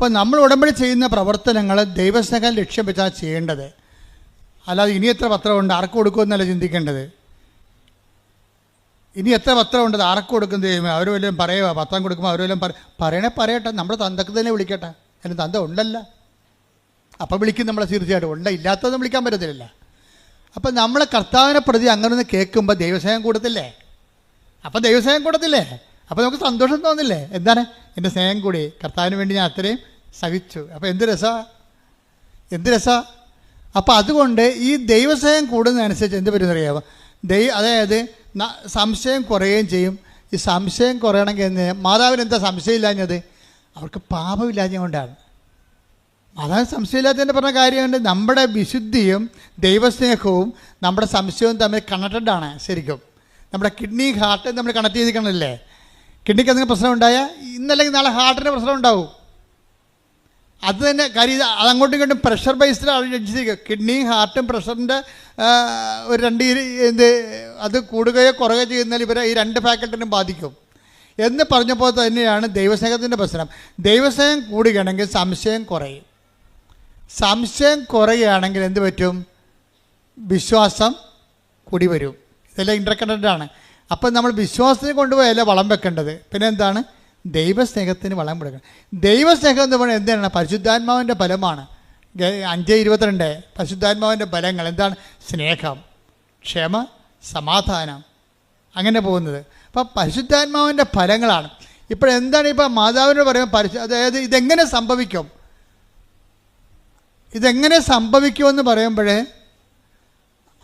അപ്പോൾ നമ്മൾ ഉടമ്പടി ചെയ്യുന്ന പ്രവർത്തനങ്ങൾ ദൈവസ്നേഹം ലക്ഷ്യം വെച്ചാണ് ചെയ്യേണ്ടത്. അല്ലാതെ ഇനി എത്ര പത്രമുണ്ട്? ആർക്ക് കൊടുക്കുമെന്നല്ല ചിന്തിക്കേണ്ടത്? ഇനി എത്ര പത്രമുണ്ട്? ആർക്ക് കൊടുക്കും ദൈവമേ? അവർ വല്ലതും പറയുക പത്രം കൊടുക്കുമ്പോൾ അവർ വല്ലതും പറയണേ പറയട്ടെ. നമ്മുടെ തന്തക്ക് തന്നെ വിളിക്കട്ടെ. അതിന് തന്ത ഉണ്ടല്ല. അപ്പം വിളിക്കും നമ്മളെ തീർച്ചയായിട്ടും. ഉണ്ട് ഇല്ലാത്തതൊന്നും വിളിക്കാൻ പറ്റത്തില്ല അപ്പം നമ്മളെ കർത്താവിനെ പ്രതി അങ്ങനെ ഒന്ന് കേൾക്കുമ്പോൾ ദൈവസ്നേഹം കൂടത്തില്ലേ? അപ്പം ദൈവസ്നേഹം കൂടത്തില്ലേ? അപ്പം നമുക്ക് സന്തോഷം തോന്നില്ലേ? എന്താണ്? എന്റെ സ്നേഹം കൂടി. കർത്താവിന് വേണ്ടി ഞാൻ അത്രയും സഹിച്ചു. അപ്പോൾ എന്ത് രസ? എന്ത് രസ? അപ്പോൾ അതുകൊണ്ട് ഈ ദൈവസ്നേഹം കൂടുന്നതനുസരിച്ച് എന്ത് പറ്റുന്ന അറിയാമോ ദൈ അതായത് സംശയം കുറയുകയും ചെയ്യും. ഈ സംശയം കുറയണമെങ്കിൽ എന്ന് മാതാവിന് എന്താ സംശയമില്ലാഞ്ഞത്? അവർക്ക് പാപമില്ലാഞ്ഞ കൊണ്ടാണ് മാതാവ് സംശയമില്ലാത്തതിന്റെ പറഞ്ഞ കാര്യമുണ്ട്. നമ്മുടെ വിശുദ്ധിയും ദൈവസ്നേഹവും നമ്മുടെ സംശയവും തമ്മിൽ കണക്റ്റഡ് ആണ് ശരിക്കും. നമ്മുടെ കിഡ്നി ഹാർട്ട് നമ്മൾ കണക്ട് ചെയ്തിരിക്കണമല്ലേ? കിഡ്നിക്ക് എന്തെങ്കിലും പ്രശ്നം ഉണ്ടായാൽ ഇന്നല്ലെങ്കിൽ നാളെ ഹാർട്ടിന് പ്രശ്നം ഉണ്ടാവും അത് തന്നെ കാര്യം ഇത് അതങ്ങോട്ടും ഇങ്ങോട്ടും പ്രഷർ ബേസ്ഡ് അടിച്ചിരിക്കുക കിഡ്നിയും ഹാർട്ടും പ്രഷറിന്റെ ഒരു രണ്ട് എന്ത് അത് കൂടുകയോ കുറയുകയോ ചെയ്യുന്നാൽ ഇവരെ ഈ രണ്ട് ഫാക്കൽറ്റിനും ബാധിക്കും. എന്ന് പറഞ്ഞപ്പോൾ തന്നെയാണ് ദൈവസ്നേഹത്തിന്റെ പ്രശ്നം. ദൈവസ്നേഹം കൂടുകയാണെങ്കിൽ സംശയം കുറയും. സംശയം കുറയുകയാണെങ്കിൽ എന്ത് പറ്റും? വിശ്വാസം കൂടി വരും. ഇതെല്ലാം ഇന്റർകണക്റ്റഡ് ആണ്. അപ്പം നമ്മൾ വിശ്വാസത്തിന് കൊണ്ടുപോയല്ല വളം വെക്കേണ്ടത്. പിന്നെ എന്താണ്? ദൈവസ്നേഹത്തിന് വളം കൊടുക്കണം. ദൈവസ്നേഹം എന്ന് പറയുന്നത് എന്താണ്? പരിശുദ്ധാത്മാവിന്റെ ഫലമാണ്. അഞ്ച് ഇരുപത്തിരണ്ട്. പരിശുദ്ധാത്മാവിന്റെ ഫലങ്ങൾ എന്താണ്? സ്നേഹം ക്ഷമ സമാധാനം. അങ്ങനെ പോകുന്നത്. അപ്പം പരിശുദ്ധാത്മാവിന്റെ ഫലങ്ങളാണ്. ഇപ്പോഴെന്താണ് ഇപ്പോൾ മാതാവിനോട് പറയുമ്പോൾ പരിശു അതായത് ഇതെങ്ങനെ സംഭവിക്കും? ഇതെങ്ങനെ സംഭവിക്കുമെന്ന് പറയുമ്പോഴേ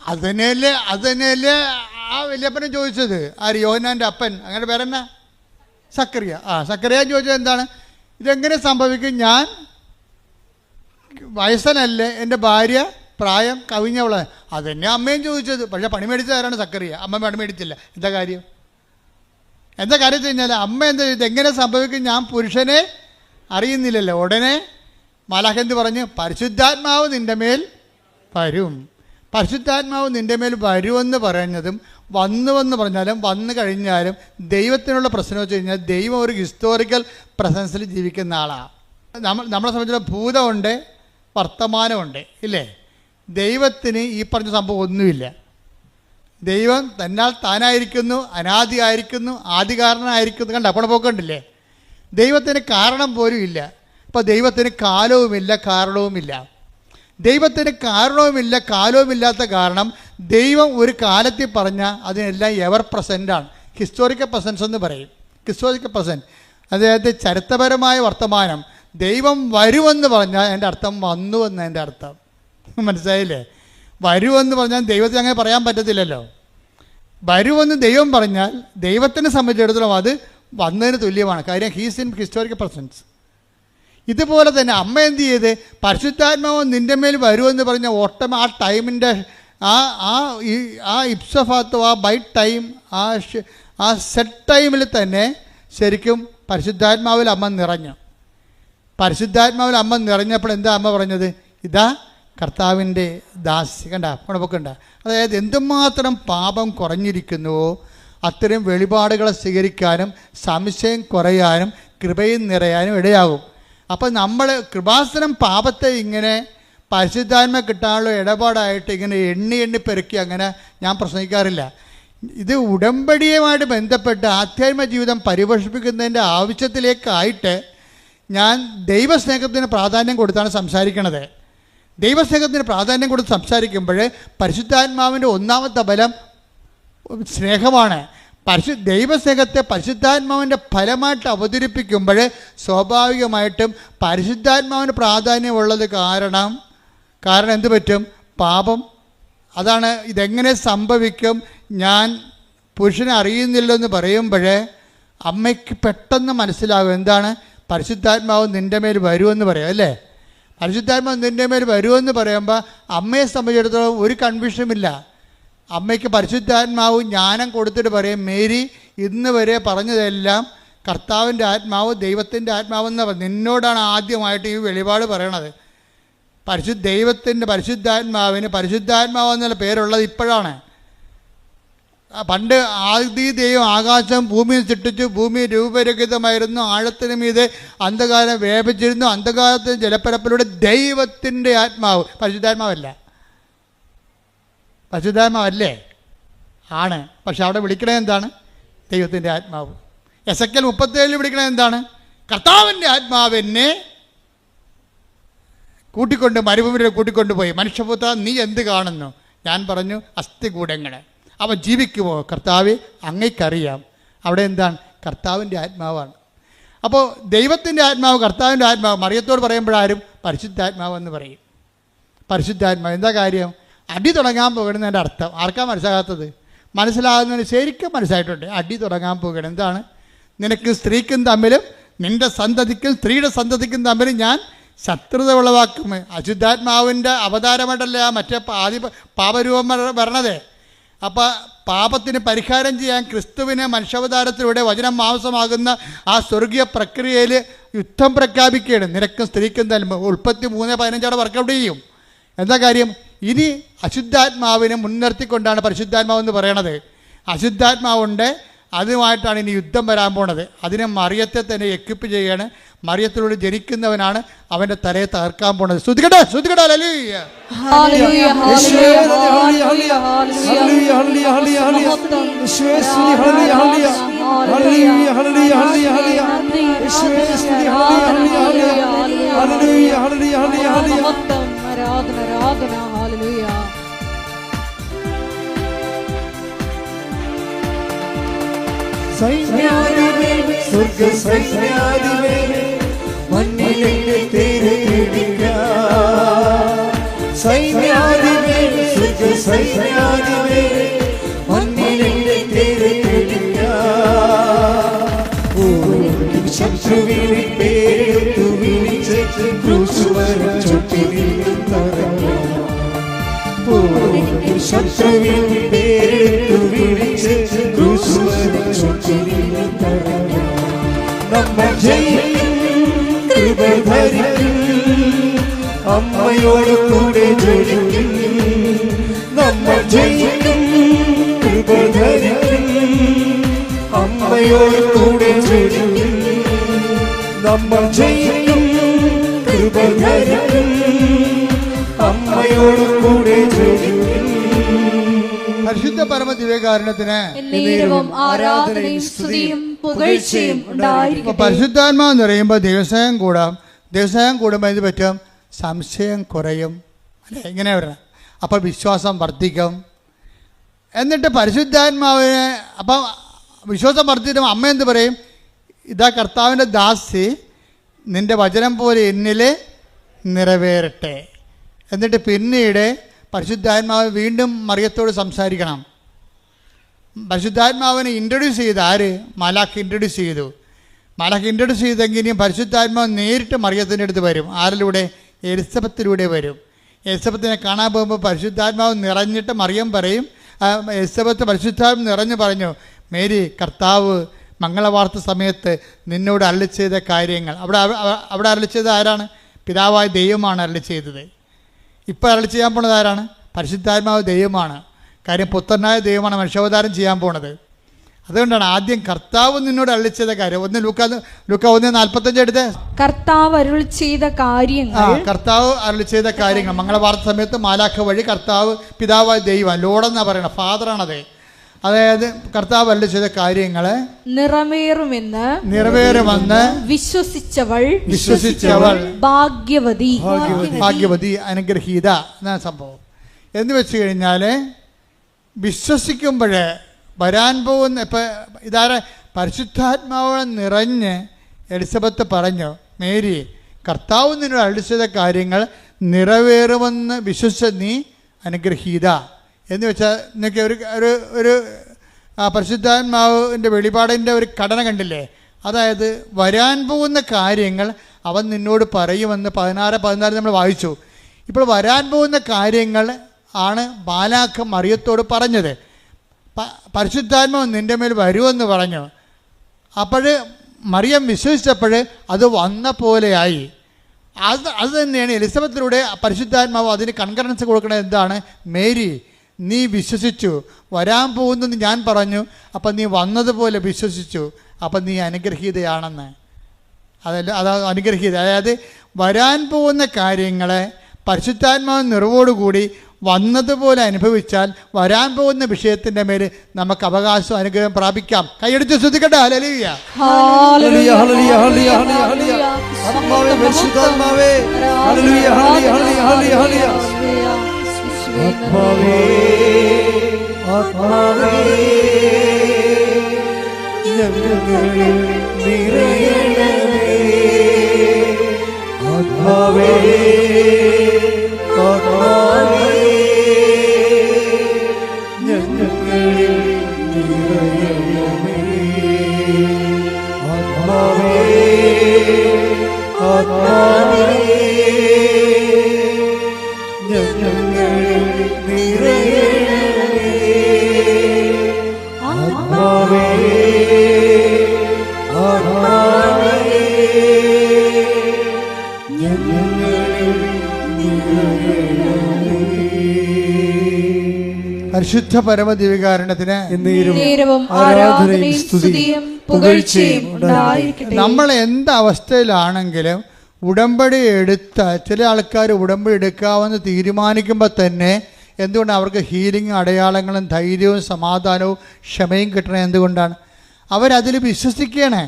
അതിനല്ലേ അതിനല്ലേ ആ വല്യപ്പനും ചോദിച്ചത്. ആര്? യോഹനാന്റെ അപ്പൻ. അങ്ങനെ പേരെന്നാ? സക്കറിയ ആ സക്കറിയ ചോദിച്ചത് എന്താണ്? ഇതെങ്ങനെ സംഭവിക്കും? ഞാൻ വയസ്സനല്ലേ എന്റെ ഭാര്യ പ്രായം കവിഞ്ഞവളെ. അതെന്നെ അമ്മയും ചോദിച്ചത്. പക്ഷേ പണി മേടിച്ച ആരാണ് സക്കറിയ അമ്മ പണി മേടിച്ചില്ല. എന്താ കാര്യം? എന്താ കാര്യം വെച്ച് കഴിഞ്ഞാൽ അമ്മ എന്താ ചെയ്തത്? എങ്ങനെ സംഭവിക്കും ഞാൻ പുരുഷനെ അറിയുന്നില്ലല്ലോ. ഉടനെ മലഹന്ത് പറഞ്ഞ് പരിശുദ്ധാത്മാവ് നിന്റെ മേൽ വരും. പരിശുദ്ധാത്മാവ് നിന്റെ മേൽ വരുമെന്ന് പറയുന്നതും വന്നുവെന്ന് പറഞ്ഞാലും വന്നു കഴിഞ്ഞാലും ദൈവത്തിനുള്ള പ്രശ്നം വെച്ച് കഴിഞ്ഞാൽ ദൈവം ഒരു ഹിസ്റ്റോറിക്കൽ പ്രസൻസിൽ ജീവിക്കുന്ന ആളാണ് നമ്മൾ നമ്മളെ സംബന്ധിച്ചിടത്തോളം ഭൂതമുണ്ട് വർത്തമാനമുണ്ട് ഇല്ലേ? ദൈവത്തിന് ഈ പറഞ്ഞ സംഭവം ഒന്നുമില്ല. ദൈവം തന്നാൽ താനായിരിക്കുന്നു അനാദിയായിരിക്കുന്നു ആദികാരണനായിരിക്കുന്നു കണ്ട അപ്പോൾ പോക്കണ്ടില്ലേ ദൈവത്തിന് കാരണം പോലും ഇല്ല. അപ്പോൾ ദൈവത്തിന് കാലവുമില്ല കാരണവുമില്ല. ദൈവത്തിന് കാരണവുമില്ല കാലവുമില്ലാത്ത കാരണം ദൈവം ഒരു കാലത്തിൽ പറഞ്ഞ അതിനെല്ലാം എവർ പ്രസന്റാണ് ഹിസ്റ്റോറിക്കൽ പ്രസൻസ് എന്ന് പറയും. ഹിസ്റ്റോറിക്കൽ പ്രസന്റ് അതായത് ചരിത്രപരമായ വർത്തമാനം. ദൈവം വരുമെന്ന് പറഞ്ഞാൽ എന്റെ അർത്ഥം വന്നു എന്ന് എന്റെ അർത്ഥം. മനസ്സിലായില്ലേ? വരുമെന്ന് പറഞ്ഞാൽ ദൈവത്തിന് അങ്ങനെ പറയാൻ പറ്റത്തില്ലല്ലോ. വരുമെന്ന് ദൈവം പറഞ്ഞാൽ ദൈവത്തിനെ സംബന്ധിച്ചിടത്തോളം അത് വന്നതിന് തുല്യമാണ്. കാര്യം ഹീസ് ഇൻ ഹിസ്റ്റോറിക്കൽ പ്രസൻസ് ഇതുപോലെ തന്നെ അമ്മ എന്ത് ചെയ്ത്? പരിശുദ്ധാത്മാവ് നിന്റെ മേൽ വരുമെന്ന് പറഞ്ഞ ഓട്ടം ആ ടൈമിന്റെ ആ ആ ഈ ആ ഇപ്സഫാത്തോ ആ ബൈ ടൈം ആ ആ സെറ്റ് ടൈമിൽ തന്നെ ശരിക്കും പരിശുദ്ധാത്മാവിൽ അമ്മ നിറഞ്ഞു. പരിശുദ്ധാത്മാവിൽ അമ്മ നിറഞ്ഞപ്പോൾ എന്താ അമ്മ പറഞ്ഞത്? ഇതാ കർത്താവിന്റെ ദാസി. കണ്ട? ഉണപ്പൊക്കണ്ട അതായത് എന്തുമാത്രം പാപം കുറഞ്ഞിരിക്കുന്നുവോ അത്തരം വെളിപാടുകളെ സ്വീകരിക്കാനും സംശയം കുറയാനും കൃപയും നിറയാനും ഇടയാകും. അപ്പം നമ്മൾ കൃപാസനം പാപത്തെ ഇങ്ങനെ പരിശുദ്ധാത്മ കിട്ടാനുള്ള ഇടപാടായിട്ട് ഇങ്ങനെ എണ്ണി എണ്ണി പെരുക്കി അങ്ങനെ ഞാൻ പ്രസംഗിക്കാറില്ല. ഇത് ഉടമ്പടിയുമായിട്ട് ബന്ധപ്പെട്ട് ആധ്യാത്മ ജീവിതം പരിപോഷിപ്പിക്കുന്നതിന്റെ ആവശ്യത്തിലേക്കായിട്ട് ഞാൻ ദൈവസ്നേഹത്തിന് പ്രാധാന്യം കൊടുത്താണ് സംസാരിക്കണത്. ദൈവസ്നേഹത്തിന് പ്രാധാന്യം കൊടുത്ത് സംസാരിക്കുമ്പോൾ പരിശുദ്ധാത്മാവിന്റെ ഒന്നാമത്തെ ബലം സ്നേഹമാണ്. പരിശു ദൈവസ്നേഹത്തെ പരിശുദ്ധാത്മാവിന്റെ ഫലമായിട്ട് അവതരിപ്പിക്കുമ്പോൾ സ്വാഭാവികമായിട്ടും പരിശുദ്ധാത്മാവിന് പ്രാധാന്യമുള്ളത് കാരണം കാരണം എന്ത് പറ്റും? പാപം. അതാണ് ഇതെങ്ങനെ സംഭവിക്കും? ഞാൻ പുരുഷനെ അറിയുന്നില്ലെന്ന് പറയുമ്പോഴേ അമ്മയ്ക്ക് പെട്ടെന്ന് മനസ്സിലാകും എന്താണ്? പരിശുദ്ധാത്മാവ് നിന്റെ മേൽ വരുമെന്ന് പറയാം അല്ലേ? പരിശുദ്ധാത്മാവ് നിന്റെ മേൽ വരുമെന്ന് പറയുമ്പോൾ അമ്മയെ സംബന്ധിച്ചിടത്തോളം ഒരു കൺഫ്യൂഷനുമില്ല അമ്മയ്ക്ക് പരിശുദ്ധാത്മാവ് ജ്ഞാനം കൊടുത്തിട്ട് പറയും മേരി ഇന്ന് വരെ പറഞ്ഞതെല്ലാം കർത്താവിന്റെ ആത്മാവ് ദൈവത്തിന്റെ ആത്മാവെന്ന് പറ നിന്നോടാണ് ആദ്യമായിട്ട് ഈ വെളിപാട് പറയണത്. പരിശുദ്ധ ദൈവത്തിന്റെ പരിശുദ്ധാത്മാവിന് പരിശുദ്ധാത്മാവ് എന്നുള്ള പേരുള്ളത് ഇപ്പോഴാണ്. പണ്ട് ആദി ദൈവം ആകാശം ഭൂമിയിൽ സൃഷ്ടിച്ചു ഭൂമി രൂപരഹിതമായിരുന്നു ആഴത്തിന് മീതെ അന്ധകാരം വ്യാപിച്ചിരുന്നു അന്ധകാരത്തിന് ജലപ്പരപ്പിലൂടെ ദൈവത്തിന്റെ ആത്മാവ് പരിശുദ്ധാത്മാവല്ല. പരിശുദ്ധാത്മാവല്ലേ ആണ്. പക്ഷെ അവിടെ വിളിക്കണേ എന്താണ്? ദൈവത്തിന്റെ ആത്മാവ്. എസ് എക്കൽ മുപ്പത്തേഴിൽ വിളിക്കണേ എന്താണ്? കർത്താവിന്റെ ആത്മാവെന്നെ കൂട്ടിക്കൊണ്ട് മരുഭൂമിയിൽ കൂട്ടിക്കൊണ്ടുപോയി മനുഷ്യപുത്ര നീ എന്ത് കാണുന്നു? ഞാൻ പറഞ്ഞു അസ്ഥി അസ്ഥികൂടങ്ങളെ. അവ ജീവിക്കുമോ? കർത്താവ് അങ്ങയ്ക്കറിയാം. അവിടെ എന്താണ്? കർത്താവിന്റെ ആത്മാവാണ്. അപ്പോൾ ദൈവത്തിന്റെ ആത്മാവ് കർത്താവിന്റെ ആത്മാവ് മറിയത്തോട് പറയുമ്പോഴാരും പരിശുദ്ധാത്മാവെന്ന് പറയും. പരിശുദ്ധാത്മാവ് എന്താ കാര്യം? അടി തുടങ്ങാൻ പോകണമെന്നതിന്റെ അർത്ഥം. ആർക്കാ മനസ്സിലാകാത്തത്? മനസ്സിലാകുന്നതിന് ശരിക്കും മനസ്സിലായിട്ടുണ്ട്. അടി തുടങ്ങാൻ പോകണം. എന്താണ്? നിനക്ക് സ്ത്രീക്കും തമ്മിലും നിന്റെ സന്തതിക്കും സ്ത്രീയുടെ സന്തതിക്കും തമ്മിൽ ഞാൻ ശത്രുത ഉളവാക്കും. അശുദ്ധാത്മാവിന്റെ അവതാരമായിട്ടല്ല മറ്റേ ആദ്യ പാപരൂപം വര- വരണത്? അപ്പോൾ പാപത്തിന് പരിഹാരം ചെയ്യാൻ ക്രിസ്തുവിനെ മനുഷ്യാവതാരത്തിലൂടെ വചനം മാംസമാകുന്ന ആ സ്വർഗീയ പ്രക്രിയയിൽ യുദ്ധം പ്രഖ്യാപിക്കുകയാണ്. നിനക്കും സ്ത്രീക്കും തന്നെ ഉൽപ്പത്തി മൂന്ന് പതിനഞ്ചോടെ വർക്കൗട്ട് ചെയ്യും. എന്താ കാര്യം? ഇനി അശുദ്ധാത്മാവിനെ മുൻനിർത്തിക്കൊണ്ടാണ് പരിശുദ്ധാത്മാവ് എന്ന് പറയണത് അശുദ്ധാത്മാവുണ്ട് അതുമായിട്ടാണ് ഇനി യുദ്ധം വരാൻ പോണത് അതിനെ മറിയത്തെ തന്നെ എക്വിപ്പ് ചെയ്യാണ് മറിയത്തിലൂടെ ജനിക്കുന്നവനാണ് അവന്റെ തലയെ തകർക്കാൻ പോണത് ശ്രുതികട ശ്രുതികട ആരാധന ആരാധന hallelujah. സൈന്യാധിപേ, സ്വർഗ സൈന്യാധിപേ, മണ്ണിലെന്റെ തേര് തേടിക്കാം. സൈന്യാധിപേ, സ്വർഗ സൈന്യാധിപേ, മണ്ണിലെന്റെ തേര് തേടിക്കാം. ഓടി ശത്രുവിനെ പേരെടുത്തു വിളിച്ച് ക്രൂശുവരം ചുറ്റിനിന്നും ധരിക്കും അമ്മയോട് കൂടെ ജയിക്കും. നമ്മ അമ്മയോട് കൂടെ നമ്മൾ ജയിക്കും. അമ്മയോട് കൂടെ ജയിക്കും പരിശുദ്ധ പരമ ദിവ്യകാരണത്തിന് ആരാധനയും സ്തുതിയും പുകഴ്ചയും പരിശുദ്ധാത്മാവ് എന്ന് പറയുമ്പോൾ ദിവസവും കൂടാം. ദിവസവും കൂടുമ്പോൾ ഇത് പറ്റും? സംശയം കുറയും. അല്ലേ? ഇങ്ങനെ വരണം. അപ്പോൾ വിശ്വാസം വർദ്ധിക്കും. എന്നിട്ട് പരിശുദ്ധാത്മാവിനെ അപ്പം വിശ്വാസം വർദ്ധിക്കുമ്പോൾ അമ്മ എന്ത് പറയും? ഇതാ കർത്താവിന്റെ ദാസി നിന്റെ വചനം പോലെ എന്നിൽ നിറവേറട്ടെ. എന്നിട്ട് പിന്നീട് പരിശുദ്ധാത്മാവ് വീണ്ടും മറിയത്തോട് സംസാരിക്കണം. പരിശുദ്ധാത്മാവിനെ ഇൻട്രൊഡ്യൂസ് ചെയ്ത് ആര്? മാലാഖ് ഇൻട്രൊഡ്യൂസ് ചെയ്തു. മാലാഖ് ഇൻട്രൊഡ്യൂസ് ചെയ്തെങ്കിൽ ഇനി പരിശുദ്ധാത്മാവ് നേരിട്ട് മറിയത്തിന്റെ അടുത്ത് വരും. ആരിലൂടെ? എലിസബത്തിലൂടെ വരും. എലിസബത്തിനെ കാണാൻ പോകുമ്പോൾ പരിശുദ്ധാത്മാവ് നിറഞ്ഞിട്ട് മറിയം പറയും. എലിസബത്ത് പരിശുദ്ധാത്മാവ് നിറഞ്ഞു പറഞ്ഞു മേരി കർത്താവ് മംഗളവാർത്ത സമയത്ത് നിന്നോട് അരളി ചെയ്ത കാര്യങ്ങൾ. അവിടെ അവ- അവിടെ അരളി ചെയ്ത ആരാണ്? പിതാവായ ദൈവമാണ് അരളി ചെയ്തത് ഇപ്പോൾ അരളി ചെയ്യാൻ പോണത് ആരാണ്? പരിശുദ്ധാത്മാവ് ദൈവമാണ്. കാര്യം പുത്രനായ ദൈവമാണ് മനുഷ്യാവതാരം ചെയ്യാൻ പോണത്. അതുകൊണ്ടാണ് ആദ്യം കർത്താവ് നിന്നോട് അരളി കാര്യം. ഒന്ന് ലൂക്ക ലൂക്ക ഒന്ന് നാല്പത്തഞ്ച് എടുത്ത്. കർത്താവ് അരുൾ ചെയ്ത ആ കാര്യങ്ങൾ കർത്താവ് അരുൾ ചെയ്ത കാര്യങ്ങൾ. മംഗളവാർത്ത സമയത്ത് മാലാഖ വഴി കർത്താവ് പിതാവായ ദൈവം ലോഡെന്നാണ് പറയണത് ഫാദറാണത്. അതായത് കർത്താവ് അല്ല ചെയ്ത കാര്യങ്ങളെ നിറവേറുമെന്ന് നിറവേറുമെന്ന് വിശ്വസിച്ചവൾ വിശ്വസിച്ചവൾ ഭാഗ്യവതി. ഭാഗ്യവതി. അനുഗ്രഹീത എന്ന സംഭവം. എന്ന് വെച്ച് കഴിഞ്ഞാൽ വിശ്വസിക്കുമ്പോൾ വരാൻ പോകുന്ന ഇപ്പം ഇതാരെ? പരിശുദ്ധാത്മാവ് നിറഞ്ഞ് എലിസബത്ത് പറഞ്ഞു മേരി കർത്താവ് നിന്നോട് അടിച്ചത കാര്യങ്ങൾ നിറവേറുമെന്ന് വിശ്വസിച്ച നീ അനുഗ്രഹീത. എന്ന് വെച്ചാൽ നിങ്ങൾക്ക് ഒരു ഒരു ഒരു പരിശുദ്ധാത്മാവിന്റെ വെളിപാടിന്റെ ഒരു ഘടന കണ്ടില്ലേ? അതായത് വരാൻ പോകുന്ന കാര്യങ്ങൾ അവൻ നിന്നോട് പറയുമെന്ന് പതിനാറ് പതിനാല് നമ്മൾ വായിച്ചു. ഇപ്പോൾ വരാൻ പോകുന്ന കാര്യങ്ങൾ ആണ് ബാലാഖ് മറിയത്തോട് പറഞ്ഞത്. പ- പരിശുദ്ധാത്മാവ് നിന്റെ മേൽ വരുമെന്ന് പറഞ്ഞു. അപ്പോൾ മറിയം വിശ്വസിച്ചപ്പോൾ അത് വന്ന പോലെയായി അത് അത് തന്നെയാണ് എലിസബത്തിലൂടെ പരിശുദ്ധാത്മാവ് അതിന് കൺകറൻസ് കൊടുക്കുന്നത് എന്താണ്? മേരി. നീ വിശ്വസിച്ചു. വരാൻ പോകുന്നെന്ന് ഞാൻ പറഞ്ഞു. അപ്പം നീ വന്നതുപോലെ വിശ്വസിച്ചു. അപ്പം നീ അനുഗ്രഹീതയാണെന്ന്. അതല്ല അത് അനുഗ്രഹീത. അതായത് വരാൻ പോകുന്ന കാര്യങ്ങളെ പരിശുദ്ധാത്മാവ് നിറവോടുകൂടി വന്നതുപോലെ അനുഭവിച്ചാൽ വരാൻ പോകുന്ന വിഷയത്തിന്റെ മേൽ നമുക്ക് അവകാശം അനുഗ്രഹം പ്രാപിക്കാം. കൈയടിച്ച് ശ്രദ്ധിക്കട്ടെ ഹല്ലേലൂയ. ഹല്ലേലൂയ. ആത്മാവേ ആത്മാവേ. ഞങ്ങളിൽ നിറയണമേ. ആത്മാവേ ആത്മാവേ. ഞങ്ങളിൽ നിറയണമേ. പരിശുദ്ധ പരമദിവികാരണത്തിന് ആരാധനയും സ്തുതിയും പുകഴ്ചയും നമ്മൾ എന്ത് അവസ്ഥയിലാണെങ്കിലും ഉടമ്പടി എടുത്ത ചില ആൾക്കാർ ഉടമ്പടി എടുക്കാമെന്ന് തീരുമാനിക്കുമ്പോൾ തന്നെ എന്തുകൊണ്ട് അവർക്ക് ഹീലിംഗ് അടയാളങ്ങളും ധൈര്യവും സമാധാനവും ക്ഷമയും കിട്ടണേ എന്തുകൊണ്ടാണ്? അവരതിൽ വിശ്വസിക്കണേ.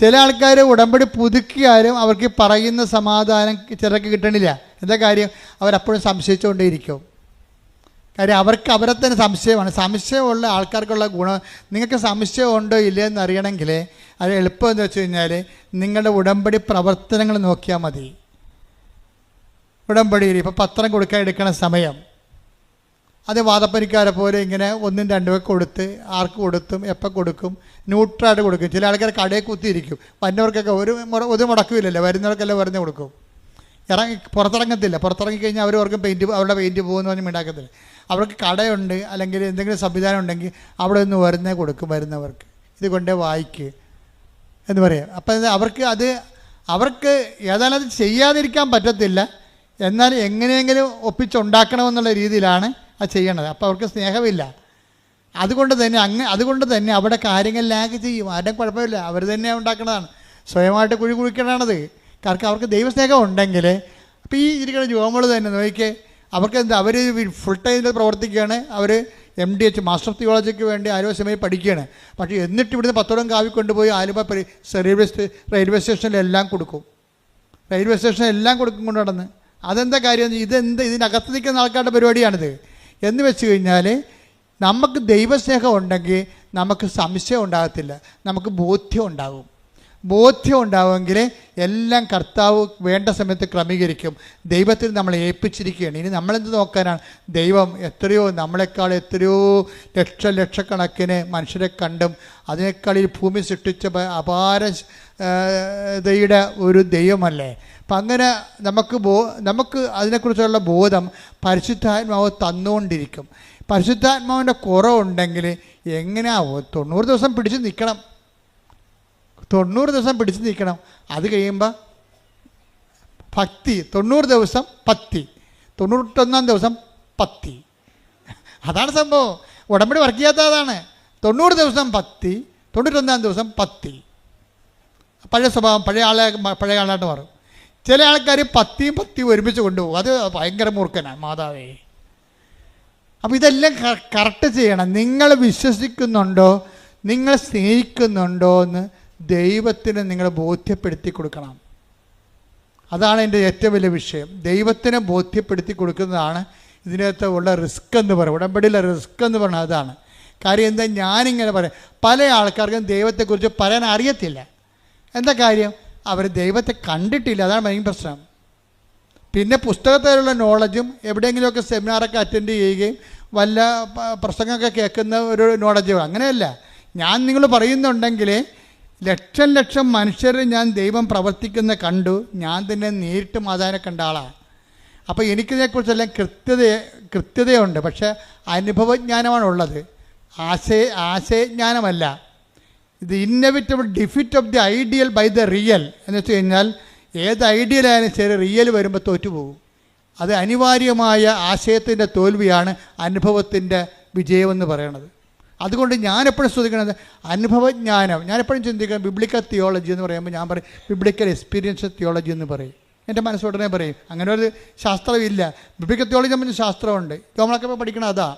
ചില ആൾക്കാർ ഉടമ്പടി പുതുക്കിയാലും അവർക്ക് പറയുന്ന സമാധാനം ചിലർക്ക് കിട്ടണില്ല. എന്താ കാര്യം? അവരപ്പോഴും സംശയിച്ചുകൊണ്ടേയിരിക്കും. കാര്യം അവർക്ക് അവരെ തന്നെ സംശയമാണ്. സംശയമുള്ള ആൾക്കാർക്കുള്ള ഗുണം. നിങ്ങൾക്ക് സംശയം ഉണ്ടോ ഇല്ലയോ എന്ന് അറിയണമെങ്കിൽ അത് എളുപ്പമെന്ന് വെച്ച് കഴിഞ്ഞാൽ നിങ്ങളുടെ ഉടമ്പടി പ്രവർത്തനങ്ങൾ നോക്കിയാൽ മതി. ഉടമ്പടിയിൽ ഇപ്പോൾ പത്രം കൊടുക്കാൻ എടുക്കണ സമയം. അത് വാദപ്പനിക്കാരെ പോലെ ഇങ്ങനെ ഒന്നും രണ്ടും ഒക്കെ കൊടുത്ത് ആർക്ക് കൊടുത്തും എപ്പോൾ കൊടുക്കും? ന്യൂട്രായിട്ട് കൊടുക്കും. ചില ആൾക്കാർ കടയിൽ കുത്തിയിരിക്കും. വന്നവർക്കൊക്കെ ഒരു മുട ഒരു മുടക്കില്ലല്ലോ വരുന്നവർക്കെല്ലാം വരുന്ന കൊടുക്കും. ഇറങ്ങി പുറത്തിറങ്ങത്തില്ല. പുറത്തിറങ്ങി കഴിഞ്ഞാൽ അവർ ഓർക്കും പെയിന്റ് അവരുടെ പെയിന്റ് പോകുമെന്ന് പറഞ്ഞ് മിണ്ടാക്കത്തില്ല. അവർക്ക് കടയുണ്ട് അല്ലെങ്കിൽ എന്തെങ്കിലും സംവിധാനം ഉണ്ടെങ്കിൽ അവിടെ നിന്ന് വരുന്നേ കൊടുക്കും വരുന്നവർക്ക്. ഇത് കൊണ്ടേ വായിക്ക് എന്ന് പറയാം. അപ്പം അവർക്ക് അത് അവർക്ക് ഏതായാലും അത് ചെയ്യാതിരിക്കാൻ പറ്റത്തില്ല. എന്നാൽ എങ്ങനെയെങ്കിലും ഒപ്പിച്ചുണ്ടാക്കണമെന്നുള്ള രീതിയിലാണ് അത് ചെയ്യണത്. അപ്പോൾ അവർക്ക് സ്നേഹമില്ല. അതുകൊണ്ട് തന്നെ അങ്ങ് അതുകൊണ്ട് തന്നെ അവിടെ കാര്യങ്ങൾ ലാഗ് ചെയ്യും. ആരും കുഴപ്പമില്ല. അവർ തന്നെ ഉണ്ടാക്കുന്നതാണ് സ്വയമായിട്ട് കുഴി കുഴിക്കണതാണത് കാരണം അവർക്ക് ദൈവസ്നേഹം ഉണ്ടെങ്കിൽ അപ്പോൾ ഈ ഇരിക്കുന്ന ജോമുകൾ തന്നെ നോക്കിക്കേ അവർക്ക് എന്താ അവർ ഫുൾ ടൈമിൽ പ്രവർത്തിക്കുകയാണ്. അവർ എം ഡി എച്ച് മാസ്റ്റർ തിയോളജിക്ക് വേണ്ടി ആരോഗ്യമേ പഠിക്കുകയാണ്. പക്ഷേ എന്നിട്ട് ഇവിടുന്ന് പത്തോളം കാവി കൊണ്ടുപോയി ആലുവ റെയിൽവേ റെയിൽവേ സ്റ്റേഷനിലെല്ലാം കൊടുക്കും. റെയിൽവേ സ്റ്റേഷനിലെല്ലാം കൊടുക്കും കൊണ്ട് നടന്ന്. അതെന്താ കാര്യം? ഇതെന്ത് ഇതിനകത്ത് നിൽക്കുന്ന ആൾക്കാരുടെ പരിപാടിയാണിത്. എന്ന് വെച്ച് കഴിഞ്ഞാൽ നമുക്ക് ദൈവസ്നേഹം ഉണ്ടെങ്കിൽ നമുക്ക് സംശയം ഉണ്ടാകത്തില്ല. നമുക്ക് ബോധ്യം ഉണ്ടാകും. ബോധ്യം ഉണ്ടാവുമെങ്കിൽ എല്ലാം കർത്താവ് വേണ്ട സമയത്ത് ക്രമീകരിക്കും. ദൈവത്തിൽ നമ്മളെ ഏൽപ്പിച്ചിരിക്കുകയാണ്. ഇനി നമ്മളെന്ത് നോക്കാനാണ്? ദൈവം എത്രയോ നമ്മളെക്കാൾ എത്രയോ ലക്ഷ ലക്ഷക്കണക്കിന് മനുഷ്യരെ കണ്ടും അതിനേക്കാൾ ഈ ഭൂമി സൃഷ്ടിച്ച അപാര ഇതയുടെ ഒരു ദൈവമല്ലേ? അപ്പം അങ്ങനെ നമുക്ക് ബോ നമുക്ക് അതിനെക്കുറിച്ചുള്ള ബോധം പരിശുദ്ധാത്മാവ് തന്നുകൊണ്ടിരിക്കും. പരിശുദ്ധാത്മാവിന്റെ കുറവുണ്ടെങ്കിൽ എങ്ങനെയാവും തൊണ്ണൂറ് ദിവസം പിടിച്ച് നിൽക്കണം. തൊണ്ണൂറ് ദിവസം പിടിച്ചു നിൽക്കണം. അത് കഴിയുമ്പോൾ ഭക്തി തൊണ്ണൂറ് ദിവസം പത്തി. തൊണ്ണൂറ്റൊന്നാം ദിവസം പത്തി. അതാണ് സംഭവം. ഉടമ്പടി വർക്ക് ചെയ്യാത്തതാണ് തൊണ്ണൂറ് ദിവസം പത്തി തൊണ്ണൂറ്റൊന്നാം ദിവസം പത്തി. പഴയ സ്വഭാവം പഴയ ആളെ പഴയ ആളായിട്ട് മാറും. ചില ആൾക്കാർ പത്തിയും പത്തിയും ഒരുമിച്ച് കൊണ്ടുപോകും. അത് ഭയങ്കര മൂർഖനാണ് മാതാവേ. അപ്പോൾ ഇതെല്ലാം കറക്റ്റ് ചെയ്യണം. നിങ്ങൾ വിശ്വസിക്കുന്നുണ്ടോ? നിങ്ങൾ സ്നേഹിക്കുന്നുണ്ടോ എന്ന് ദൈവത്തിന് നിങ്ങൾ ബോധ്യപ്പെടുത്തി കൊടുക്കണം. അതാണ് എന്റെ ഏറ്റവും വലിയ വിഷയം. ദൈവത്തിനെ ബോധ്യപ്പെടുത്തി കൊടുക്കുന്നതാണ് ഇതിനകത്ത് ഉള്ള റിസ്ക് എന്ന് പറയും ഉടമ്പടിയിലെ റിസ്ക് എന്ന് പറഞ്ഞാൽ അതാണ്. കാര്യം എന്താ? ഞാനിങ്ങനെ പറയാം. പല ആൾക്കാർക്കും ദൈവത്തെക്കുറിച്ച് പറയാൻ അറിയത്തില്ല. എന്താ കാര്യം? അവർ ദൈവത്തെ കണ്ടിട്ടില്ല. അതാണ് മെയിൻ പ്രശ്നം. പിന്നെ പുസ്തകത്തിലുള്ള നോളജും എവിടെയെങ്കിലുമൊക്കെ സെമിനാറൊക്കെ അറ്റൻഡ് ചെയ്യുകയും വല്ല പ്രസംഗമൊക്കെ കേൾക്കുന്ന ഒരു നോളജ് അങ്ങനെയല്ല. ഞാൻ നിങ്ങൾ പറയുന്നുണ്ടെങ്കിൽ ലക്ഷം ലക്ഷം മനുഷ്യരെ ഞാൻ ദൈവം പ്രവർത്തിക്കുന്ന കണ്ടു. ഞാൻ തന്നെ നേരിട്ട് മാതാവിനെ കണ്ട ആളാണ് അപ്പോൾ എനിക്കിതിനെക്കുറിച്ചെല്ലാം കൃത്യത കൃത്യതയുണ്ട്. പക്ഷേ അനുഭവജ്ഞാനമാണ് ഉള്ളത് ആശയ ആശയജ്ഞാനമല്ല. ഇത് inevitable defeat of the ideal by the real എന്ന് വെച്ച് കഴിഞ്ഞാൽ ഏത് ഐഡിയൽ ആയാലും ശരി റിയൽ വരുമ്പോൾ തോറ്റുപോകും. അത് അനിവാര്യമായ ആശയത്തിന്റെ തോൽവിയാണ് അനുഭവത്തിന്റെ വിജയമെന്ന് പറയണത്. അതുകൊണ്ട് ഞാനെപ്പോഴും ശ്രദ്ധിക്കുന്നത് അനുഭവജ്ഞാനം. ഞാനെപ്പോഴും ചിന്തിക്കുന്നത് ബിബ്ലിക്കൽ തിയോളജി എന്ന് പറയുമ്പോൾ ഞാൻ പറയും ബിബ്ലിക്കൽ എക്സ്പീരിയൻസ് തിയോളജി എന്ന് പറയും. എന്റെ മനസ്സുടനെ പറയും. അങ്ങനെ ഒരു ശാസ്ത്രമില്ല ബിബ്ലിക്കൽ തിയോളജി നമ്മൾ ശാസ്ത്രമുണ്ട്. നമ്മളൊക്കെ ഇപ്പോൾ പഠിക്കണം അതാ.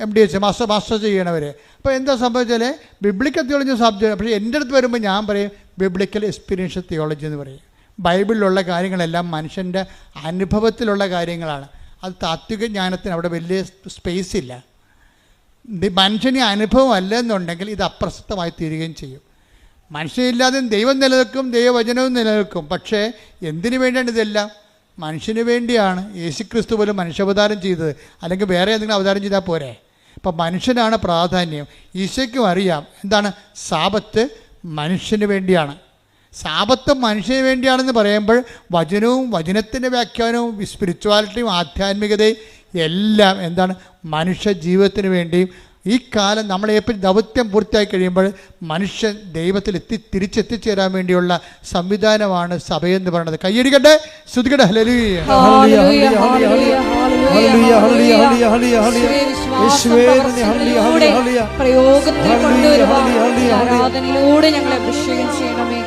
M D H master master ചെയ്യണവർ അപ്പോൾ എന്താ സംഭവിച്ചാൽ ബിബ്ലിക്കൽ തിയോളജി സബ്ജക്റ്റ് പക്ഷേ എന്റെ അടുത്ത് വരുമ്പോൾ ഞാൻ പറയും ബിബ്ലിക്കൽ എക്സ്പീരിയൻസ് തിയോളജി എന്ന് പറയും. ബൈബിളിലുള്ള കാര്യങ്ങളെല്ലാം മനുഷ്യന്റെ അനുഭവത്തിലുള്ള കാര്യങ്ങളാണ്. അത് താത്വിക ജ്ഞാനത്തിന് അവിടെ വലിയ സ്പേസ് ഇല്ല. മനുഷ്യന് അനുഭവം അല്ല എന്നുണ്ടെങ്കിൽ ഇത് അപ്രസക്തമായി തീരുകയും ചെയ്യും. മനുഷ്യനില്ലാതെ ദൈവം നിലനിൽക്കും ദൈവവചനവും നിലനിൽക്കും. പക്ഷേ എന്തിനു വേണ്ടിയാണ് ഇതെല്ലാം? മനുഷ്യന് വേണ്ടിയാണ് യേശുക്രിസ്തു പോലും മനുഷ്യാവതാരം ചെയ്തത്. അല്ലെങ്കിൽ വേറെ എന്തെങ്കിലും അവതാരം ചെയ്താൽ പോരെ? അപ്പം മനുഷ്യനാണ് പ്രാധാന്യം. ഈശോയ്ക്കും അറിയാം. എന്താണ്? സാപത്ത് മനുഷ്യന് വേണ്ടിയാണ്. സാപത്ത് മനുഷ്യന് വേണ്ടിയാണെന്ന് പറയുമ്പോൾ വചനവും വചനത്തിന്റെ വ്യാഖ്യാനവും സ്പിരിച്വാലിറ്റിയും ആധ്യാത്മികതയും എല്ലാം എന്താണ് മനുഷ്യ ജീവിതത്തിന് വേണ്ടിയും ഈ കാലം നമ്മളെ എപ്പോഴും ദൗത്യം പൂർത്തിയായി കഴിയുമ്പോൾ മനുഷ്യൻ ദൈവത്തിൽ എത്തി തിരിച്ചെത്തിച്ചേരാൻ വേണ്ടിയുള്ള സംവിധാനമാണ് സഭയെന്ന് പറയുന്നത്. കയ്യടിക്കട്ടെ ശ്രുതിക്കട്ടെ hallelujah hallelujah, hallelujah, hallelujah, hallelujah, hallelujah, hallelujah. യേശുവേ, യേശുവേ, വിശ്വാസം നന്ദി, ഹല്ലേലൂയ, പ്രയോഗത്തിൽ കൊണ്ടുവരുവാൻ. ആരാധനയിലൂടെ ഞങ്ങളെ അഭിഷേകം ചെയ്യണമേ.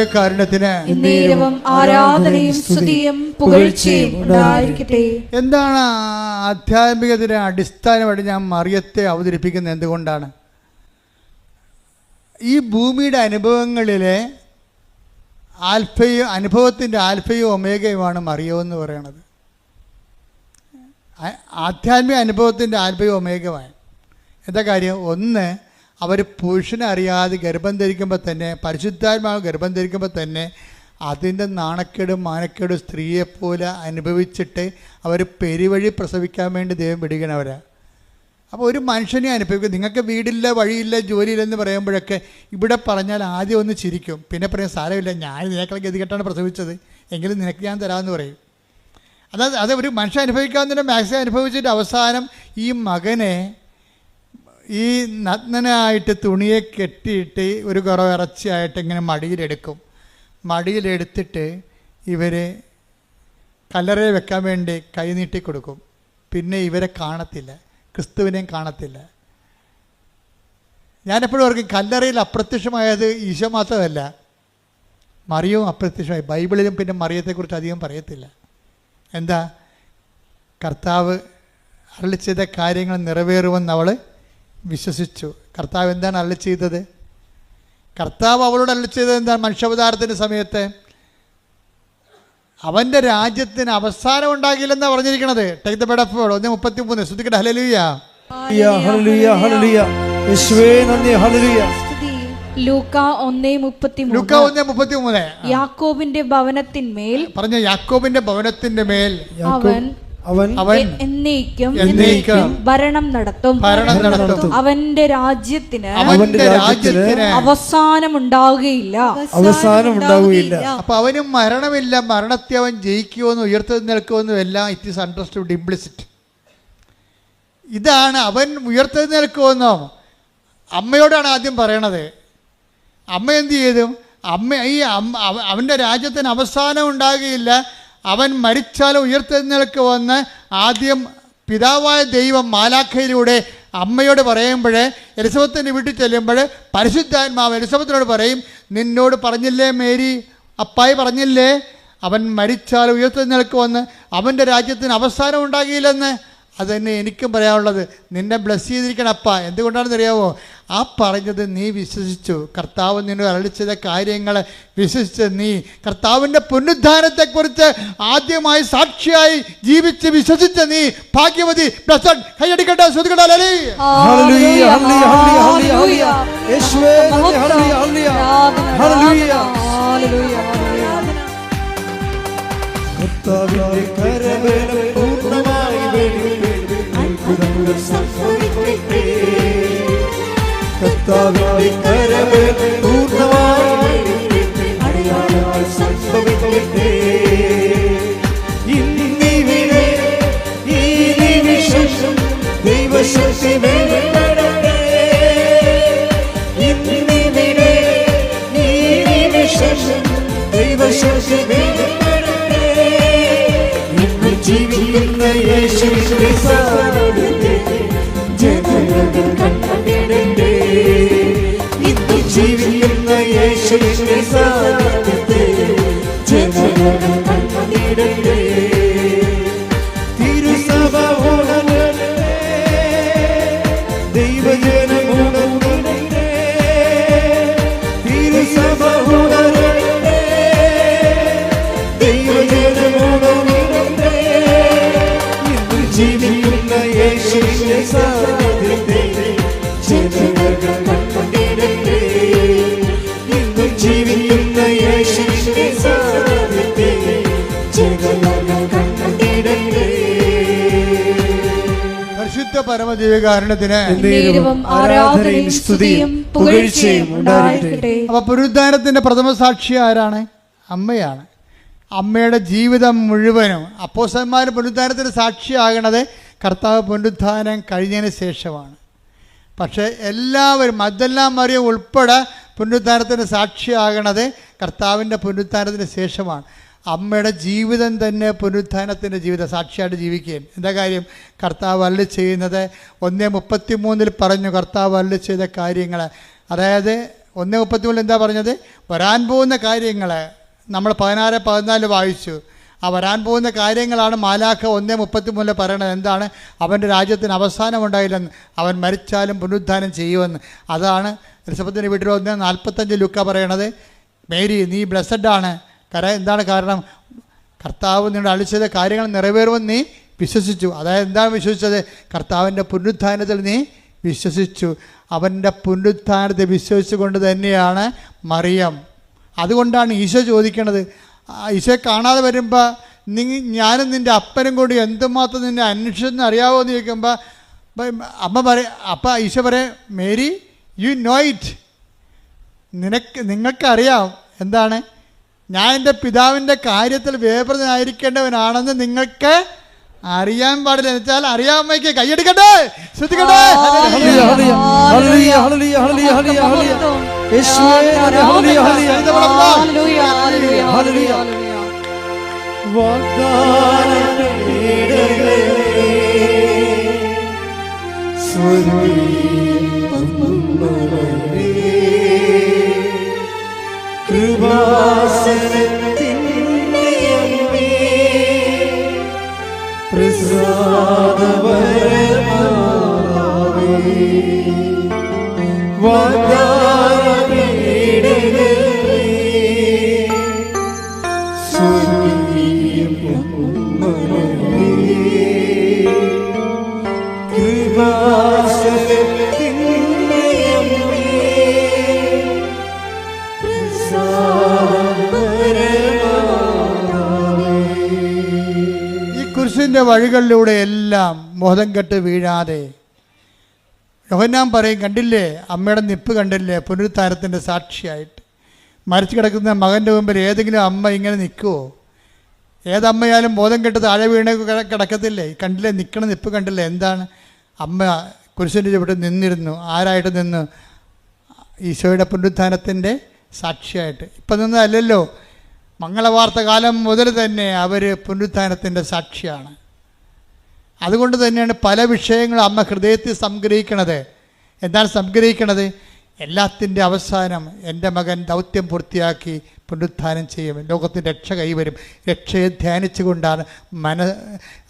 പരമ ദിവ്യകാരുണ്യത്തിന് ആരാധനയും സ്തുതിയും പുകഴ്ചയും ഉണ്ടായിരിക്കട്ടെ. എന്താണ് ആധ്യാത്മികത്തിന് അടിസ്ഥാനമായിട്ട് ഞാൻ മറിയത്തെ അവതരിപ്പിക്കുന്നത് എന്തുകൊണ്ടാണ്? ഈ ഭൂമിയുടെ അനുഭവങ്ങളിലെ ആൽഫയും അനുഭവത്തിന്റെ ആൽഫയും ഒമേഗയുമാണ് മറിയമെന്ന് പറയണത്. ആധ്യാത്മിക അനുഭവത്തിന്റെ ആൽഫയും ഒമേഗമാണ് എന്താ കാര്യം? ഒന്ന് അവർ പുരുഷനെ അറിയാതെ ഗർഭം ധരിക്കുമ്പോൾ തന്നെ പരിശുദ്ധാത്മാവ് ഗർഭം ധരിക്കുമ്പോൾ തന്നെ അതിന്റെ നാണക്കേടും മാനക്കേടും സ്ത്രീയെപ്പോലെ അനുഭവിച്ചിട്ട് അവർ പെരുവഴി പ്രസവിക്കാൻ വേണ്ടി ദൈവം വിടുകണവരാ അപ്പോൾ ഒരു മനുഷ്യനെ അനുഭവിക്കും. നിങ്ങൾക്ക് വീടില്ല വഴിയില്ല ജോലിയില്ലെന്ന് പറയുമ്പോഴൊക്കെ ഇവിടെ പറഞ്ഞാൽ ആദ്യം ഒന്ന് ചിരിക്കും. പിന്നെ പറയും സാരമില്ല ഞാൻ നിനക്കളെ ഗതികെട്ടാണ് പ്രസവിച്ചത്. എങ്കിലും നിനക്ക് ഞാൻ തരാമെന്ന് പറയും. അതായത് അത് ഒരു മനുഷ്യൻ അനുഭവിക്കാവുന്നതിന്റെ മാക്സിമം അനുഭവിച്ചിട്ട് അവസാനം ഈ മകനെ ഈ നഗ്നനായിട്ട് തുണിയെ കെട്ടിയിട്ട് ഒരു കുറവ് ഇറച്ചിയായിട്ട് ഇങ്ങനെ മടിയിലെടുക്കും. മടിയിലെടുത്തിട്ട് ഇവർ കല്ലറയിൽ വെക്കാൻ വേണ്ടി കൈനീട്ടി കൊടുക്കും. പിന്നെ ഇവരെ കാണത്തില്ല. ക്രിസ്തുവിനെയും കാണത്തില്ല. ഞാനെപ്പോഴും ഓർക്കും കല്ലറയിൽ അപ്രത്യക്ഷമായത് ഈശോ മാത്രമല്ല. മറിയവും അപ്രത്യക്ഷമായി. ബൈബിളിലും പിന്നെ മറിയത്തെക്കുറിച്ച് അധികം പറയത്തില്ല. എന്താ? കർത്താവ് അരളിച്ചത കാര്യങ്ങൾ നിറവേറുമെന്ന് അവൾ വിശ്വസിച്ചു. കർത്താവ് എന്താണ് അല്ല ചെയ്തത്? കർത്താവ് അവളോട് അല്ല ചെയ്തത് എന്താണ്? മനുഷ്യാവതാരത്തിന്റെ സമയത്ത് അവന്റെ രാജ്യത്തിന് അവസാനം ഉണ്ടാകില്ലെന്നാണ് പറഞ്ഞിരിക്കണത്. ടേക്ക് ദ ബെഡ് ഓഫ് ഒന്ന് മുപ്പത്തി മൂന്ന് ശ്രദ്ധിക്കട്ടെ മൂന്ന് യാക്കോബിന്റെ ഭവനത്തിന്മേൽ പറഞ്ഞ യാക്കോബിന്റെ ഭവനത്തിന്റെ മേൽ അവൻ അവൻ അവൻ എന്നേക്കും എന്നേക്കും ഭരണം നടത്തും. ഭരണം നടത്തും. അവന്റെ രാജ്യത്തിന് അവന്റെ രാജ്യത്തിന് അവസാനം ഉണ്ടാവുകയില്ല അവസാനം ഉണ്ടാവുകയില്ല അപ്പൊ അവന് മരണമില്ല. മരണത്തെ അവൻ ജയിക്കുമെന്നും നിൽക്കുമെന്നും എല്ലാം ഇറ്റ് ഈസ് അണ്ടർസ്റ്റുഡ് ഇംപ്ലിസിറ്റ് ഇതാണ് അവൻ ഉയർത്തു ഉയർത്തെഴുന്നേൽക്കുമെന്നോ അമ്മയോടാണ് ആദ്യം പറയണത്. അമ്മ എന്ത് ചെയ്തു അമ്മ ഈ അവന്റെ അവന്റെ രാജ്യത്തിന് അവസാനം ഉണ്ടാകുകയില്ല അവൻ മരിച്ചാലും ഉയർത്തെഴുന്നേൽക്കുമെന്ന് ആദ്യം പിതാവായ ദൈവം മാലാഖയിലൂടെ അമ്മയോട് പറയുമ്പോൾ എലിസബത്തിന്റെ വീട്ടിൽ ചെല്ലുമ്പോൾ പരിശുദ്ധാത്മാവ് എലിസബത്തിനോട് പറയും നിന്നോട് പറഞ്ഞില്ലേ മേരി? അപ്പായി പറഞ്ഞില്ലേ? അവൻ മരിച്ചാൽ ഉയർത്തെഴുന്നേൽക്കുമെന്ന് അവന്റെ രാജ്യത്തിന് അവസാനം ഉണ്ടാകില്ലെന്ന്. അതുതന്നെ എനിക്കും പറയാനുള്ളത്. നിന്നെ ബ്ലസ് ചെയ്തിരിക്കണം അപ്പ. എന്തുകൊണ്ടാണെന്ന് അറിയാമോ ആ പറഞ്ഞത് നീ വിശ്വസിച്ചു. കർത്താവ് നിന്നെ അരളിച്ചത് കാര്യങ്ങൾ വിശ്വസിച്ച് നീ കർത്താവിന്റെ പുനരുദ്ധാനത്തെക്കുറിച്ച് ആദ്യമായി സാക്ഷിയായി ജീവിച്ച് വിശ്വസിച്ച നീ ഭാഗ്യവതി ബ്ലസ്സഡ് കൈയടിക്കട്ടെ ശ്രുതികട്ടെ ഹല്ലേലൂയ. ഹല്ലേലൂയ, അത്ഭുതങ്ങൾ സംഭവിക്കട്ടെ കർത്താവിന്റെ കരബലം പൂർണമായി അടയാളങ്ങൾ സംഭവിക്കട്ടെ ഇന്നിവിടെ ഈ നിമിഷം ദൈവശക്തി വെളിപ്പെടട്ടെ ഇന്നിവിടെ ഈ നിമിഷം ദൈവശക്തി ഇന്ന് ജീവിക്കുന്ന യേശുവിന്റെ യേശുവിന്റെ സാന്നിധ്യത്തെ ജനങ്ങൾ കണ്ടിടട്ടെ തിരുസഭ ഉണരട്ടെ ദൈവജനം ഉണർന്നിടട്ടെ തിരുസഭ ഉണരട്ടെ ദൈവജനം ഉണർന്നിടട്ടെ ഇന്ന് ജീവിക്കുന്ന യേശുവിന്റെ സാന്നിധ്യത്തെ പരിശുദ്ധ ആരാധനയും സ്തുതിയും പുകഴ്ചയും ഉണ്ടായിരിക്കട്ടെ. അപ്പൊ പുനരുദ്ധാനത്തിന്റെ പ്രഥമ സാക്ഷി ആരാണ്? അമ്മയാണ്. അമ്മയുടെ ജീവിതം മുഴുവനും അപ്പോസന്മാർ പുനരുദ്ധാനത്തിന് സാക്ഷിയാകണത് കർത്താവ് പുനരുദ്ധാനം കഴിഞ്ഞതിന് ശേഷമാണ്. പക്ഷേ എല്ലാവരും മദ്ദെല്ലാം മറിയം ഉൾപ്പെടെ പുനരുദ്ധാനത്തിന് സാക്ഷിയാകണത് കർത്താവിന്റെ പുനരുദ്ധാനത്തിന് ശേഷമാണ്. അമ്മയുടെ ജീവിതം തന്നെ പുനരുദ്ധാനത്തിന്റെ ജീവിതം സാക്ഷിയായിട്ട് ജീവിക്കുകയും. എന്താ കാര്യം? കർത്താവ് അല്ല ചെയ്യുന്നത് ഒന്നേ മുപ്പത്തി മൂന്നിൽ പറഞ്ഞു കർത്താവ് അല്ല ചെയ്ത കാര്യങ്ങൾ അതായത് ഒന്നേ മുപ്പത്തി മൂന്നിൽ എന്താ പറഞ്ഞത്? വരാൻ പോകുന്ന കാര്യങ്ങൾ നമ്മൾ പതിനാറ് പതിനാല് വായിച്ചു. ആ വരാൻ പോകുന്ന കാര്യങ്ങളാണ് മാലാഖ ഒന്നേ മുപ്പത്തി മൂന്നിൽ പറയണത്. എന്താണ്? അവന്റെ രാജ്യത്തിന് അവസാനമുണ്ടായില്ലെന്ന് അവൻ മരിച്ചാലും പുനരുദ്ധാനം ചെയ്യുമെന്ന്. അതാണ് ഋഷഭത്തിന്റെ വീട്ടിൽ ഒന്ന് നാൽപ്പത്തഞ്ച് ലുക്ക പറയണത്. മേരി നീ ബ്ലസ്സഡ് കാരണം എന്താണ് കാരണം? കർത്താവ് നിങ്ങളുടെ അളിച്ചത് കാര്യങ്ങൾ നിറവേറുമെന്ന് നീ വിശ്വസിച്ചു. അതായത് എന്താണ് വിശ്വസിച്ചത്? കർത്താവിന്റെ പുനരുത്ഥാനത്തിൽ നീ വിശ്വസിച്ചു. അവന്റെ വിശ്വസിച്ചു വിശ്വസിച്ചുകൊണ്ട് തന്നെയാണ് മറിയം. അതുകൊണ്ടാണ് ഈശോ ചോദിക്കണത്. ഈശോ കാണാതെ വരുമ്പോൾ നീ ഞാനും നിന്റെ അപ്പനും കൂടി എന്തുമാത്രം നിന്നെ അന്വേഷിച്ചെന്ന് അറിയാവോ എന്ന് ചോദിക്കുമ്പോൾ അമ്മ പറയും അപ്പ ഈശോ പറയും മേരി യു നോ ഇറ്റ്. നിനക്ക് നിങ്ങൾക്കറിയാം. എന്താണ്? ഞാൻ എന്റെ പിതാവിന്റെ കാര്യത്തിൽ വേപ്രതനായിരിക്കേണ്ടവനാണെന്ന് നിങ്ങൾക്ക് അറിയാൻ പാടില്ല എന്ന് വെച്ചാൽ അറിയാമയ്ക്ക് കൈയെടുക്കട്ടെ ശ്രദ്ധിക്കട്ടെ ഹല്ലേലൂയ, കൃപാസനത്തിന്റെ അമ്മേ, എല്ലാം ബോധം കെട്ട് വീഴാതെ. യോഹന്നാൻ പറയും കണ്ടില്ലേ? അമ്മയുടെ നിപ്പ് കണ്ടില്ലേ? പുനരുദ്ധാരത്തിന്റെ സാക്ഷിയായിട്ട്. മരിച്ചു കിടക്കുന്ന മകന്റെ മുമ്പിൽ ഏതെങ്കിലും അമ്മ ഇങ്ങനെ നിൽക്കുമോ ഏതമ്മയാലും ബോധം കെട്ട് താഴെ വീണേ കിട- കിടക്കത്തില്ലേ? കണ്ടില്ലേ? നിൽക്കണ നിപ്പ് കണ്ടില്ലേ? എന്താണ്? അമ്മ കുരിശിന്റെ ചുവട്ട് നിന്നിരുന്നു. ആരായിട്ട് നിന്ന്? ഈശോയുടെ പുനരുദ്ധാനത്തിന്റെ സാക്ഷിയായിട്ട്. ഇപ്പം നിന്നതല്ലല്ലോ. മംഗളവാർത്ത കാലം മുതൽ തന്നെ അവർ പുനരുദ്ധാനത്തിന്റെ സാക്ഷിയാണ്. അതുകൊണ്ട് തന്നെയാണ് പല വിഷയങ്ങളും അമ്മ ഹൃദയത്തിൽ സംഗ്രഹിക്കണത്. എന്താണ് സംഗ്രഹിക്കണത്? എല്ലാത്തിന്റെ അവസാനം എന്റെ മകൻ ദൗത്യം പൂർത്തിയാക്കി പുനരുത്ഥാനം ചെയ്യും. ലോകത്തിന്റെ രക്ഷ കൈവരും. രക്ഷയെ ധ്യാനിച്ചുകൊണ്ടാണ് മന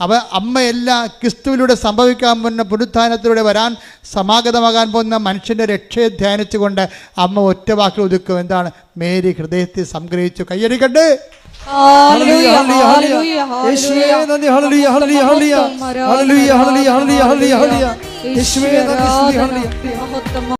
അവ അമ്മയെല്ലാം ക്രിസ്തുവിലൂടെ സംഭവിക്കാൻ പോകുന്ന പുനരുദ്ധാനത്തിലൂടെ വരാൻ സമാഗതമാകാൻ പോകുന്ന മനുഷ്യന്റെ രക്ഷയെ ധ്യാനിച്ചുകൊണ്ട് അമ്മ ഒറ്റ വാക്കിൽ ഒതുക്കും. എന്താണ്? മേരി ഹൃദയത്തിൽ സംഗ്രഹിച്ചു. കയ്യടിക്കട്ടെ ഹല്ലേലൂയ, ഹല്ലേലൂയ, യേശുവേ